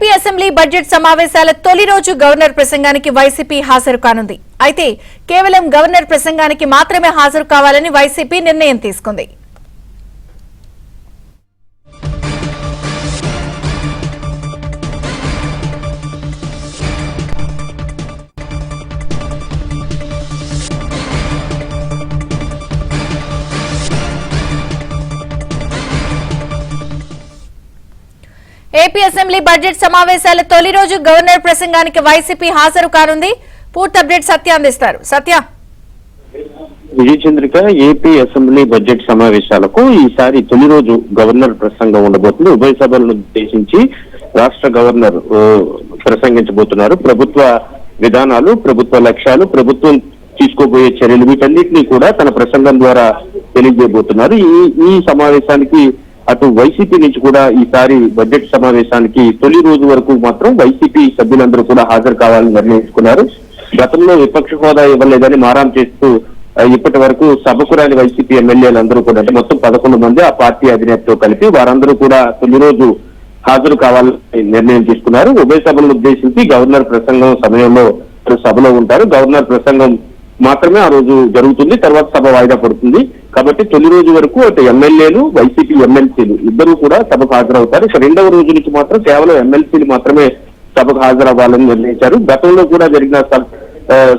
AP assembly budget సమావేశాల తొలి రోజు గవర్నర్ ప్రసంగానికి వైసీపీ హాజరు కానుంది. అయితే కేవలం గవర్నర్ ప్రసంగానికి మాత్రమే హాజరు కావాలని వైసీపీ నిర్ణయం తీసుకుంది. ఏపీ అసెంబ్లీ బడ్జెట్ సమావేశాల తొలి రోజు గవర్నర్ ప్రసంగానికి వైసీపీ హాజరు కానుంది. పూర్తి అప్డేట్ సత్య అందిస్తారు. Satya. Vijay Chandrika AP assembly budget సమావేశాలకు ఈసారి తొలి రోజు గవర్నర్ ప్రసంగం ఉండబోతుంది. ఉభయ సభలను ఉద్దేశించి రాష్ట్ర గవర్నర్ ప్రసంగించబోతున్నారు. ప్రభుత్వ విధానాలు ప్రభుత్వ లక్ష్యాలు ప్రభుత్వం తీసుకోబోయే చర్యలు వీటన్నిటినీ కూడా తన ప్రసంగం ద్వారా తెలియజేయబోతున్నారు. ఈ ఈ సమావేశానికి అటు వైసీపీ నుంచి కూడా ఈసారి బడ్జెట్ సమావేశానికి తొలి రోజు వరకు మాత్రం వైసీపీ సభ్యులందరూ కూడా హాజరు కావాలని నిర్ణయించుకున్నారు. గతంలో విపక్ష హోదా ఇవ్వలేదని మారాం చేస్తూ ఇప్పటి వరకు సభకు రాని వైసీపీ ఎమ్మెల్యేలందరూ కూడా అంటే మొత్తం పదకొండు మంది ఆ పార్టీ అధినేతతో కలిపి వారందరూ కూడా తొలి రోజు హాజరు కావాలని నిర్ణయం తీసుకున్నారు. ఉభయ సభలను ఉద్దేశించి గవర్నర్ ప్రసంగం సమయంలో సభలో ఉంటారు. గవర్నర్ ప్రసంగం మాత్రమే ఆ రోజు జరుగుతుంది. తర్వాత సభ వాయిదా పడుతుంది. కాబట్టి తొలి రోజు వరకు అటు ఎమ్మెల్యేలు వైసీపీ ఎమ్మెల్సీలు ఇద్దరు కూడా సభకు హాజరవుతారు. ఇక రెండవ రోజు నుంచి మాత్రం కేవలం ఎమ్మెల్సీలు మాత్రమే సభకు హాజరవ్వాలని నిర్ణయించారు. గతంలో కూడా జరిగిన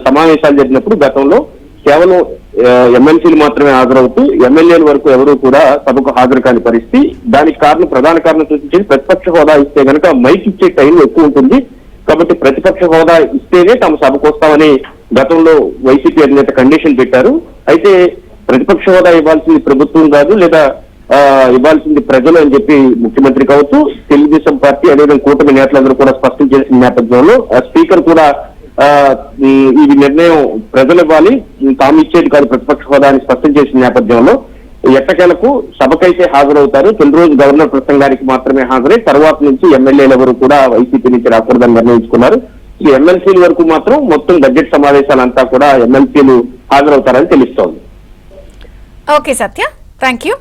సమావేశాలు జరిగినప్పుడు గతంలో కేవలం ఎమ్మెల్సీలు మాత్రమే హాజరవుతూ ఎమ్మెల్యేల వరకు ఎవరూ కూడా సభకు హాజరు కాని పరిస్థితి. దానికి కారణం ప్రధాన కారణం సూచించేది ప్రతిపక్ష హోదా ఇస్తే కనుక మైక్ ఇచ్చే టైం ఎక్కువ ఉంటుంది. కాబట్టి ప్రతిపక్ష హోదా ఇస్తేనే తాము సభకు వస్తామని గతంలో వైసీపీ అధినేత కండిషన్ పెట్టారు. అయితే ప్రతిపక్ష హోదా ఇవ్వాల్సింది ప్రభుత్వం కాదు లేదా ఆ, ఇవ్వాల్సింది ప్రజలు అని చెప్పి ముఖ్యమంత్రి కావచ్చు తెలుగుదేశం పార్టీ అదేవిధంగా కూటమి నేతలందరూ కూడా స్పష్టం చేసిన నేపథ్యంలో ఆ స్పీకర్ కూడా ఆ, ఈ- ఇది నిర్ణయం ప్రజలు ఇవ్వాలి తాము ఇచ్చేది కాదు ప్రతిపక్ష హోదా అని స్పష్టం చేసిన నేపథ్యంలో ఎట్టకేలకు సభకైతే హాజరవుతారు. తొలి రోజు గవర్నర్ ప్రసంగానికి మాత్రమే హాజరై తర్వాత నుంచి ఎమ్మెల్యేలు ఎవరు కూడా వైసీపీ నుంచి రాకూడదని నిర్ణయించుకున్నారు. ఈ ఎమ్మెల్సీల వరకు మాత్రం మొత్తం బడ్జెట్ సమావేశాలంతా కూడా ఎమ్మెల్సీలు హాజరవుతారని తెలుస్తోంది. Okay Satya thank you